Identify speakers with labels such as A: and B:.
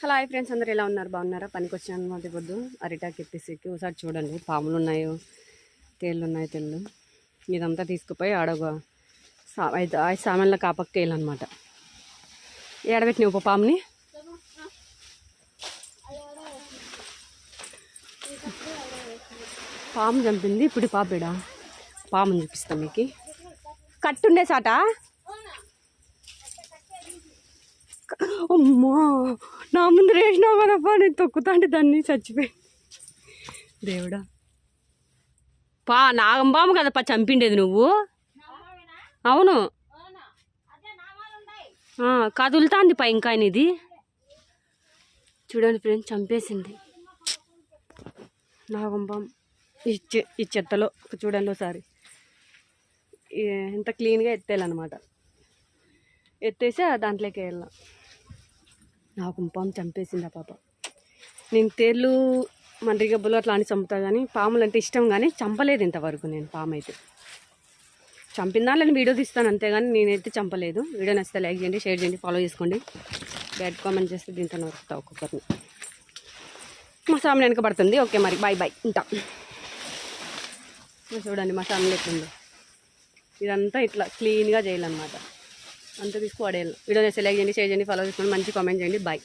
A: Hello hi friends. అందరు ఎలా ఉన్నారు? బాగున్నారా? పనికి వచ్చాను పొద్దు అరిటాకి ఎత్తేసి ఒకసారి చూడండి. పాములు ఉన్నాయో తేళ్ళు ఉన్నాయో తెళ్ళు ఇదంతా తీసుకుపోయి ఆడొక సా ఐదు ఐదు సామాన్ల కాపక్క అనమాట ఏడబెట్టినావు ఒక పాముని? పాము చంపింది. ఇప్పుడు పాపేడా పాముని చూపిస్తాం మీకు. కట్టుండే సాట? అమ్మా! నా ముందు వేసినావు కదప్పా నేను తొక్కుతాంటే దాన్ని చచ్చిపోయి. దేవుడా. పా నాగంబాము కదప్పా చంపిండేది నువ్వు? అవును. కదులుతాంది పై ఇంకా ఇది చూడండి ఫ్రెండ్స్ చంపేసింది. నాగంబాం ఈ ఈ చెత్తలో చూడండి ఒకసారి. ఎంత క్లీన్గా ఎత్తేయాలన్నమాట. ఎత్తేసి దాంట్లోకి వెళ్ళాం. నా కుంపాము చంపేసింది ఆ పాప. నేను తేళ్ళు మండ్రిగబ్బలు అని చంపుతా కానీ పాములు అంటే ఇష్టం కానీ చంపలేదు ఇంతవరకు నేను పాము అయితే చంపిందా నేను వీడియో తీస్తాను అంతేగాని నేనైతే చంపలేదు. వీడియో నచ్చితే లైక్ చేయండి షేర్ చేయండి ఫాలో చేసుకోండి. బ్యాడ్ కామెంట్ చేస్తే దీంతో నరుకుతా ఒక్కొక్కరిని. మా సామెన్ వెనక పడుతుంది. ఓకే మరి బాయ్ బాయ్ ఉంటా. చూడండి మా సామెన్ ఎట్లుందో. ఇదంతా ఇట్లా క్లీన్గా చేయాలన్నమాట. అంత తీసుకు వాడేయాలి వీడియో నచ్చితే లైక్ చేయండి షేర్ చేయండి ఫాలో చేసుకోండి మంచి కామెంట్ చేయండి. బాయ్